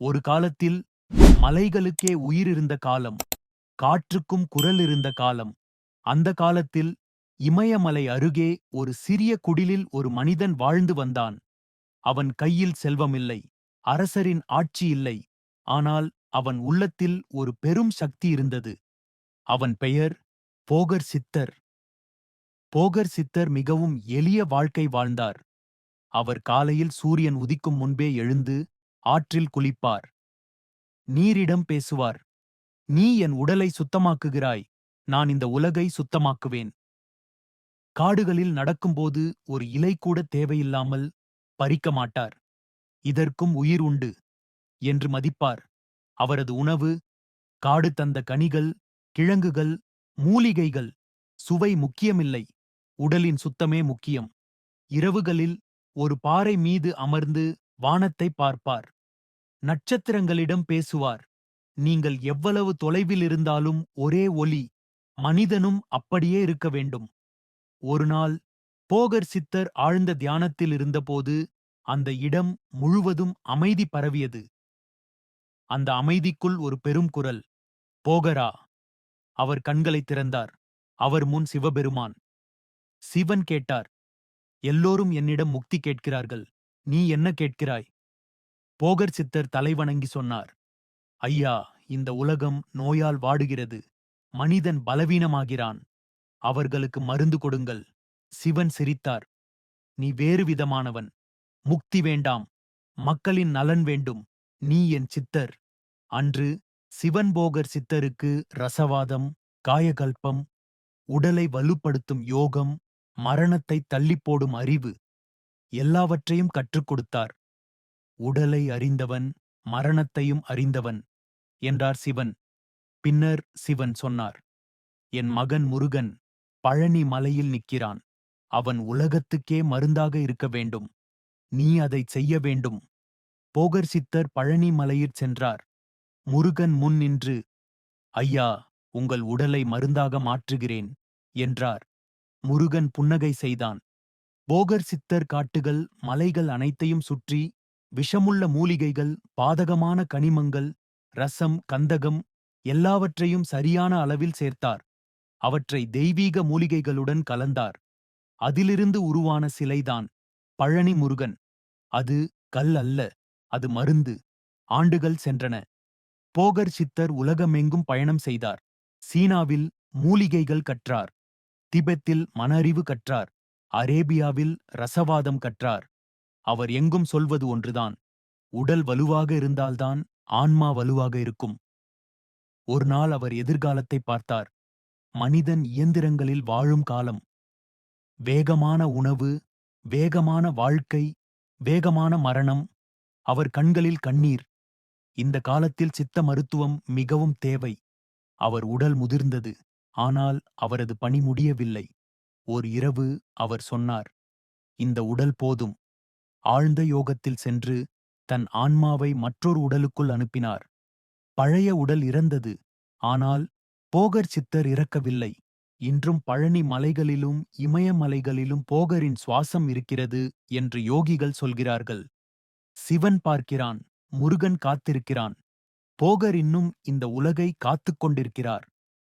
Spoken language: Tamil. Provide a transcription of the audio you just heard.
ஒரு காலத்தில் மலைகளுக்கே உயிர் இருந்த காலம் காற்றுக்கும் குரல் இருந்த காலம். அந்த காலத்தில் இமயமலை அருகே ஒரு சிறிய குடிலில் ஒரு மனிதன் வாழ்ந்து வந்தான். அவன் கையில் செல்வமில்லை அரசரின் ஆட்சி இல்லை ஆனால் அவன் உள்ளத்தில் ஒரு பெரும் சக்தி இருந்தது. அவன் பெயர் போகர் சித்தர். போகர் சித்தர் மிகவும் எளிய வாழ்க்கை வாழ்ந்தார். அவர் காலையில் சூரியன் உதிக்கும் முன்பே எழுந்து ஆற்றில் குளிப்பார். நீரிடம் பேசுவார். நீ என் உடலை சுத்தமாக்குகிறாய். நான் இந்த உலகை சுத்தமாக்குவேன். காடுகளில் நடக்கும்போது ஒரு இலை கூட தேவையில்லாமல் பறிக்க மாட்டார். இதற்கும் உயிர் உண்டு என்று மதிப்பார். அவரது உணவு காடு தந்த கனிகள் கிழங்குகள் மூலிகைகள் சுவை முக்கியமில்லை. உடலின் சுத்தமே முக்கியம். இரவுகளில் ஒரு பாறை மீது அமர்ந்து வானத்தை பார்ப்பார். நட்சத்திரங்களிடம் பேசுவார். நீங்கள் எவ்வளவு தொலைவில் இருந்தாலும் ஒரே ஒலி மனிதனும் அப்படியே இருக்க வேண்டும். ஒரு நாள் போகர் சித்தர் ஆழ்ந்த தியானத்தில் இருந்தபோது அந்த இடம் முழுவதும் அமைதி பரவியது. அந்த அமைதிக்குள் ஒரு பெரும் குரல் போகரா! அவர் கண்களை திறந்தார். அவர் முன் சிவபெருமான். சிவன் கேட்டார் எல்லோரும் என்னிடம் முக்தி கேட்கிறார்கள். நீ என்ன கேட்கிறாய்? போகர் சித்தர் தலைவணங்கி சொன்னார் ஐயா இந்த உலகம் நோயால் வாடுகிறது. மனிதன் பலவீனமாகிறான். அவர்களுக்கு மருந்து கொடுங்கள். சிவன் சிரித்தார் நீ வேறு விதமானவன். முக்தி வேண்டாம். மக்களின் நலன் வேண்டும். நீ என் சித்தர். அன்று சிவன் போகர் சித்தருக்கு ரசவாதம் காயகல்பம் உடலை வலுப்படுத்தும் யோகம் மரணத்தை தள்ளிப் போடும் அறிவு எல்லாவற்றையும் கற்றுக் கொடுத்தார். உடலை அறிந்தவன் மரணத்தையும் அறிந்தவன் என்றார் சிவன். பின்னர் சிவன் சொன்னார் என் மகன் முருகன் பழனி மலையில் நிற்கிறான். அவன் உலகத்துக்கே மருந்தாக இருக்க வேண்டும். நீ அதைச் செய்ய வேண்டும். போகர் சித்தர் பழனி மலையிற் சென்றார். முருகன் முன் நின்று ஐயா உங்கள் உடலை மருந்தாக மாற்றுகிறேன் என்றார். முருகன் புன்னகை செய்தான். போகர் சித்தர் காட்டுகள் மலைகள் அனைத்தையும் சுற்றி விஷமுள்ள மூலிகைகள் பாதகமான கனிமங்கள் ரசம் கந்தகம் எல்லாவற்றையும் சரியான அளவில் சேர்த்தார். அவற்றை தெய்வீக மூலிகைகளுடன் கலந்தார். அதிலிருந்து உருவான சிலைதான் பழனி முருகன். அது கல் அல்ல அது மருந்து. ஆண்டுகள் சென்றன. போகர் சித்தர் உலகமெங்கும் பயணம் செய்தார். சீனாவில் மூலிகைகள் கற்றார். திபெத்தில் மன அறிவு கற்றார். அரேபியாவில் ரசவாதம் கற்றார். அவர் எங்கும் சொல்வது ஒன்றுதான். உடல் வலுவாக இருந்தால்தான் ஆன்மா வலுவாக இருக்கும். ஒரு நாள் அவர் எதிர்காலத்தை பார்த்தார். மனிதன் இயந்திரங்களில் வாழும் காலம். வேகமான உணவு வேகமான வாழ்க்கை வேகமான மரணம். அவர் கண்களில் கண்ணீர். இந்த காலத்தில் சித்த மருத்துவம் மிகவும் தேவை. அவர் உடல் முதிர்ந்தது. ஆனால் அவரது பணி முடியவில்லை. ஓர் இரவு அவர் சொன்னார் இந்த உடல் போதும். ஆழ்ந்த யோகத்தில் சென்று தன் ஆன்மாவை மற்றொரு உடலுக்குள் அனுப்பினார். பழைய உடல் இறந்தது. ஆனால் போகர் சித்தர் இறக்கவில்லை. இன்றும் பழனி மலைகளிலும் இமயமலைகளிலும் போகரின் சுவாசம் இருக்கிறது என்று யோகிகள் சொல்கிறார்கள். சிவன் பார்க்கிறான் முருகன் காத்திருக்கிறான். போகர் இன்னும் இந்த உலகை காத்துக் கொண்டிருக்கிறார்.